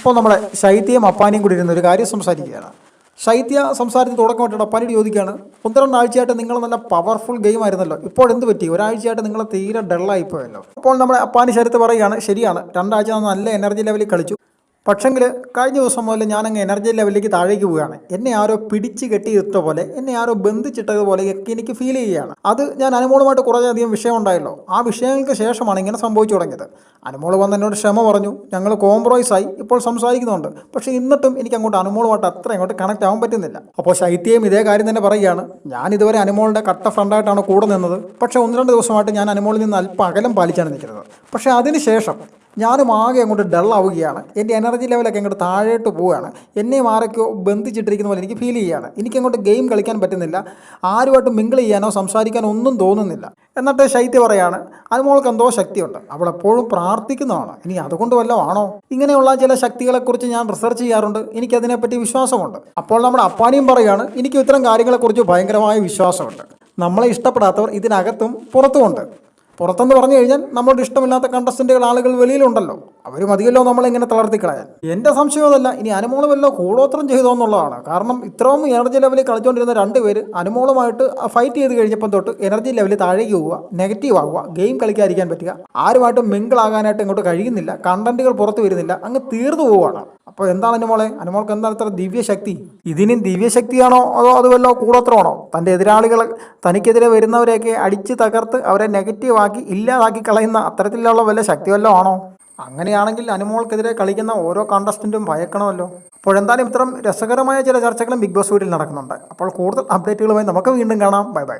അപ്പോൾ നമ്മുടെ ശൈത്യം അപ്പാനിയും കൂടി ഇരുന്ന ഒരു കാര്യം സംസാരിക്കുകയാണ്. ശൈത്യ സംസാരത്തിൽ തുടക്കമായിട്ട് അപ്പാനോട് ചോദിക്കുകയാണ് ഒന്ന് രണ്ടാഴ്ചയായിട്ട് നിങ്ങൾ നല്ല പവർഫുൾ ഗെയിം ആയിരുന്നല്ലോ. ഇപ്പോൾ എന്ത് പറ്റി? ഒരാഴ്ചയായിട്ട് നിങ്ങൾ തീരെ ഡള്ളായിപ്പോയല്ലോ അപ്പോൾ നമ്മുടെ അപ്പാനി ശരത്ത് പറയുകയാണ് ശരിയാണ്. രണ്ടാഴ്ച നല്ല എനർജി ലെവലിൽ കളിച്ചു. പക്ഷെങ്കിൽ കഴിഞ്ഞ ദിവസം മുതൽ ഞാനങ്ങ് എനർജി ലെവലിലേക്ക് താഴേക്ക് പോവുകയാണ്. എന്നെ ആരോ പിടിച്ച് കെട്ടിയിട്ട പോലെ എന്നെ ആരോ ബന്ധിച്ചിട്ടതുപോലെ ഒക്കെ എനിക്ക് ഫീൽ ചെയ്യുകയാണ്. അത് ഞാൻ അനുമോളുമായിട്ട് കുറേയധികം വിഷയം ഉണ്ടായല്ലോ ആ വിഷയങ്ങൾക്ക് ശേഷമാണ് ഇങ്ങനെ സംഭവിച്ചു തുടങ്ങിയത്. അനുമോൾ വന്ന് എന്നോട് ക്ഷമ പറഞ്ഞു. ഞങ്ങൾ കോംപ്രമൈസ് ആയി ഇപ്പോൾ സംസാരിക്കുന്നുണ്ട്. പക്ഷേ എന്നിട്ടും എനിക്ക് അങ്ങോട്ട് അനുമോളുമായിട്ട് അത്ര അങ്ങോട്ട് കണക്ട് ആവാൻ പറ്റുന്നില്ല. അപ്പോൾ ശൈത്യം ഇതേ കാര്യം തന്നെ പറയുകയാണ്. ഞാൻ ഇതുവരെ അനുമോളിന്റെ കട്ട ഫ്രണ്ടായിട്ടാണ് കൂടെ നിന്നത്. പക്ഷേ ഒന്ന് രണ്ട് ദിവസമായിട്ട് ഞാൻ അനുമോളിൽ നിന്ന് അല്പം അകലം പാലിച്ചാണ് നിൽക്കുന്നത്. പക്ഷേ അതിനുശേഷം ഞാനും ആകെ അങ്ങോട്ട് ഡള്ളാവുകയാണ് എന്റെ എനർജി ലെവലൊക്കെ അങ്ങോട്ട് താഴോട്ട് പോവുകയാണ്. എന്നെയും ആരൊക്കെയോ ബന്ധിച്ചിട്ടിരിക്കുന്ന പോലെ എനിക്ക് ഫീൽ ചെയ്യുകയാണ്. എനിക്കങ്ങോട്ട് ഗെയിം കളിക്കാൻ പറ്റുന്നില്ല. ആരുമായിട്ട് മിങ്കിൾ ചെയ്യാനോ സംസാരിക്കാനോ ഒന്നും തോന്നുന്നില്ല. എന്നിട്ട് ശൈത്യ പറയാണ് അതുമോൾക്ക് എന്തോ ശക്തിയുണ്ട്. അവൾ എപ്പോഴും പ്രാർത്ഥിക്കുന്നതാണ്. ഇനി അതുകൊണ്ട് വല്ലതും ആണോ? ഇങ്ങനെയുള്ള ചില ശക്തികളെക്കുറിച്ച് ഞാൻ റിസർച്ച് ചെയ്യാറുണ്ട്. എനിക്കതിനെപ്പറ്റി വിശ്വാസമുണ്ട്. അപ്പോൾ നമ്മുടെ അപ്പാനിയും പറയുകയാണ് എനിക്ക് ഇത്തരം കാര്യങ്ങളെക്കുറിച്ച് ഭയങ്കരമായ വിശ്വാസമുണ്ട്. നമ്മളെ ഇഷ്ടപ്പെടാത്തവർ ഇതിനകത്തും പുറത്തുമുണ്ട്. പുറത്തെന്ന് പറഞ്ഞു കഴിഞ്ഞാൽ നമ്മളുടെ ഇഷ്ടമില്ലാത്ത കണ്ടസ്റ്റന്റുകൾ ആളുകൾ വെളിയിലുണ്ടല്ലോ. അവർ മതിയല്ലോ നമ്മളിങ്ങനെ തളർത്തിക്കളയാൻ എന്റെ സംശയം അതല്ല ഇനി അനുമോൾ വല്ല കൂടോത്രം ചെയ്തോ എന്നുള്ളതാണ്. കാരണം ഇത്രയും എനർജി ലെവലിൽ കളിച്ചുകൊണ്ടിരുന്ന രണ്ടുപേര് അനുമോളുമായിട്ട് ഫൈറ്റ് ചെയ്ത് കഴിഞ്ഞപ്പം തൊട്ട് എനർജി ലെവലിൽ താഴേക്ക് പോവുക നെഗറ്റീവ് ആവുക ഗെയിം കളിക്കാതിരിക്കാൻ പറ്റുക. ആരുമായിട്ടും മിങ്കിൾ ആകാനായിട്ട് ഇങ്ങോട്ട് കഴിയുന്നില്ല കണ്ടന്റുകൾ പുറത്തു വരുന്നില്ല അങ്ങ് തീർന്നു പോവുകയാണ്. അപ്പോൾ എന്താണ് അനുമോളെ? അനുമോൾക്ക് എന്താണ് ഇത്ര ദിവ്യശക്തി? ഇതിനും ദിവ്യശക്തിയാണോ അതോ അത് വല്ലോ കൂടോത്രമാണോ? തന്റെ എതിരാളികൾ തനിക്കെതിരെ വരുന്നവരെയൊക്കെ അടിച്ച് തകർത്ത് അവരെ നെഗറ്റീവ് ആക്കി ഇല്ലാതാക്കി കളയുന്ന അത്തരത്തിലുള്ള വല്ല ശക്തി വല്ലതും ആണോ? അങ്ങനെയാണെങ്കിൽ അനുമോൾക്കെതിരെ കളിക്കുന്ന ഓരോ കണ്ടസ്റ്റന്റും ഭയക്കണമല്ലോ. അപ്പോൾ എന്തായാലും ഇത്തരം രസകരമായ ചില ചർച്ചകളും ബിഗ് ബോസ് വീട്ടിൽ നടക്കുന്നുണ്ട്. അപ്പോൾ കൂടുതൽ അപ്ഡേറ്റുകളുമായി നമുക്ക് വീണ്ടും കാണാം. Bye bye